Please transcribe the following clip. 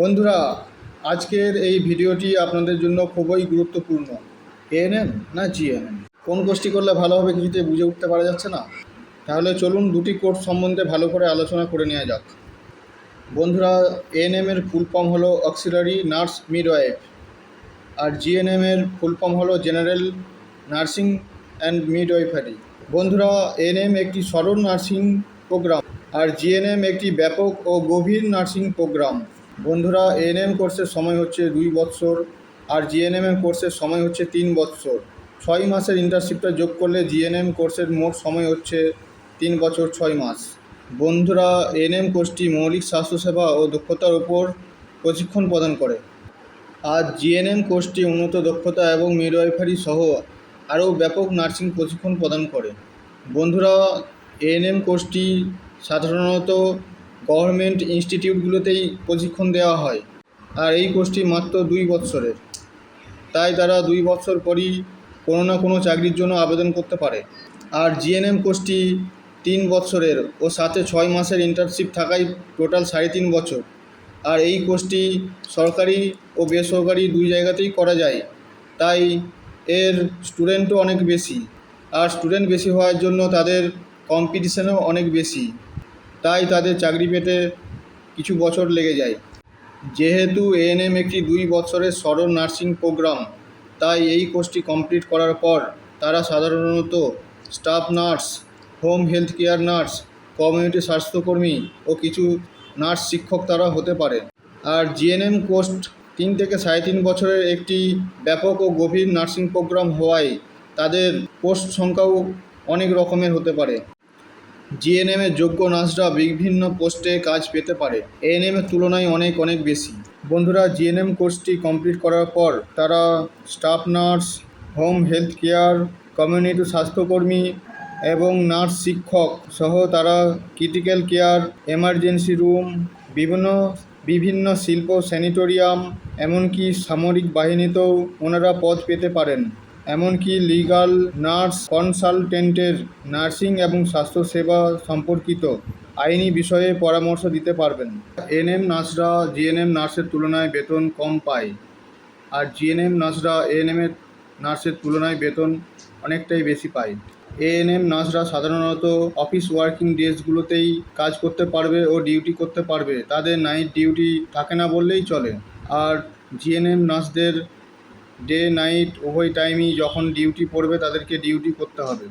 বন্ধুরা, আজকের এই ভিডিওটি আপনাদের জন্য খুবই গুরুত্বপূর্ণ। এএনএম না জিএনএম কোন কোর্সটি করলে ভালো হবে কিছুতে বুঝে উঠতে পারা যাচ্ছে না? তাহলে চলুন দুটি কোর্স সম্বন্ধে ভালো করে আলোচনা করে নেওয়া যাক। বন্ধুরা এএনএম এর ফুল ফর্ম হলো অক্সিলারি নার্স মিডওয়াইফ। আর জিএনএম এর ফুল ফর্ম হলো জেনারেল নার্সিং অ্যান্ড মিডওয়াইফারি। বন্ধুরা এএনএম একটি সরল নার্সিং প্রোগ্রাম। আর জিএনএম একটি ব্যাপক ও গভীর নার্সিং প্রোগ্রাম। বন্ধুরা এএনএম কোর্সের সময় হচ্ছে দুই বৎসর আর জিএনএম কোর্সের সময় হচ্ছে তিন বৎসর। ছয় মাসের ইন্টার্নশিপটা যোগ করলে জিএনএম কোর্সের মোট সময় হচ্ছে তিন বছর ছয় মাস। বন্ধুরা এএনএম কোর্সটি মৌলিক স্বাস্থ্যসেবা ও দক্ষতার উপর প্রশিক্ষণ প্রদান করে। আর জিএনএম কোর্সটি উন্নত দক্ষতা এবং মিডওয়াইফারি সহ আরও ব্যাপক নার্সিং প্রশিক্ষণ প্রদান করে। বন্ধুরা এএনএম কোর্সটি সাধারণত গভর্নমেন্ট ইনস্টিটিউটগুলোতেই প্রশিক্ষণ দেওয়া হয়। আর এই কোর্সটি মাত্র দুই বৎসরের। তাই তারা দুই বছর পরই কোনো না কোনো চাকরির জন্য আবেদন করতে পারে। আর জিএনএম কোর্সটি তিন বছরের ও সাথে ছয় মাসের ইন্টার্নশিপ থাকায় টোটাল সাড়ে তিন বছর। আর এই কোর্সটি সরকারি ও বেসরকারি দুই জায়গাতেই করা যায়। তাই এর স্টুডেন্টও অনেক বেশি। আর স্টুডেন্ট বেশি হওয়ার জন্য তাদের কম্পিটিশানও অনেক বেশি। তাই তাদের চাকরি পেতে কিছু বছর লেগে যায়। যেহেতু এএনএম একটি দুই বছরের সরল নার্সিং প্রোগ্রাম, তাই এই কোর্সটি কমপ্লিট করার পর তারা সাধারণত staff nurse, home health care nurse, community স্বাস্থ্যকর্মী ও কিছু নার্স শিক্ষক তারা হতে পারে। আর জিএনএম কোর্স তিন থেকে সাড়ে তিন বছরের একটি ব্যাপক ও গভীর নার্সিং প্রোগ্রাম হওয়ায় তাদের পোস্ট সংখ্যাও অনেক রকমের হতে পারে। জিএনএম এর যোগ্য নার্সরা বিভিন্ন পোস্টে কাজ পেতে পারে। এএনএম এর তুলনায় অনেক অনেক বেশি। বন্ধুরা জিএনএম কোর্সটি কমপ্লিট করার পর তারা staff nurse, home health care, community স্বাস্থ্যকর্মী এবং নার্স শিক্ষক সহ তারা ক্রিটিক্যাল কেয়ার, এমার্জেন্সি রুম, বিভিন্ন বিভিন্ন শিল্প, স্যানিটোরিয়াম, এমনকি সামরিক বাহিনীতেও ওনারা পদ পেতে পারেন। এমনকি লিগাল নার্স কনসালটেন্টের নার্সিং এবং স্বাস্থ্যসেবা সম্পর্কিত আইনি বিষয়ে পরামর্শ দিতে পারবেন। এনএম নার্সরা জিএনএম নার্সের তুলনায় বেতন কম পায়। আর জিএনএম নার্সরা এএনএমের নার্সের তুলনায় বেতন অনেকটাই বেশি পায়। এএনএম নার্সরা সাধারণত অফিস ওয়ার্কিং ডেজগুলোতেই কাজ করতে পারবে ও ডিউটি করতে পারবে। তাদের নাইট ডিউটি থাকে না বললেই চলে। আর জিএনএম নার্সদের ডে নাইট উভয় টাইমই যখন ডিউটি পড়বে তাদেরকে ডিউটি করতে হবে।